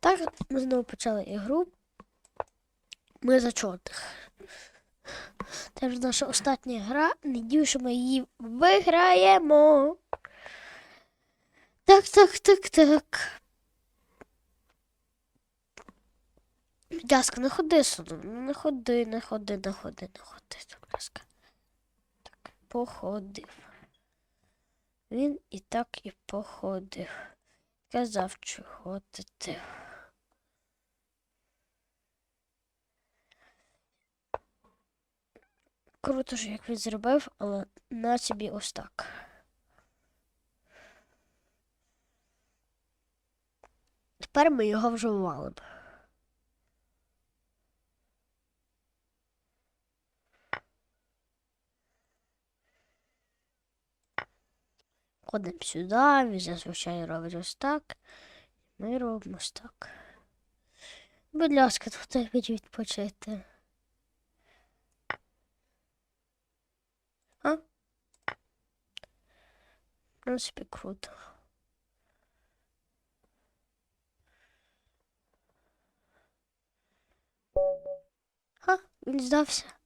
Так, ми знову почали ігру. Ми за чотих. Це вже наша остання гра. Надію, що ми її виграємо. Так, так, так, так. Ласка, не ходи сюди. Не ходи, не ходи, не ходи, не ходи, будь ласка. Так, походив. Він і так і походив. Казав, чого ти Круто, що як він зробив, але на собі ось так. Тепер ми його вже валимо. Ходимо сюди, він зазвичай робить ось так. Ми робимо ось так. Будь ласка, тут від відпочити. А? В принципі, круто. Ха, він здався.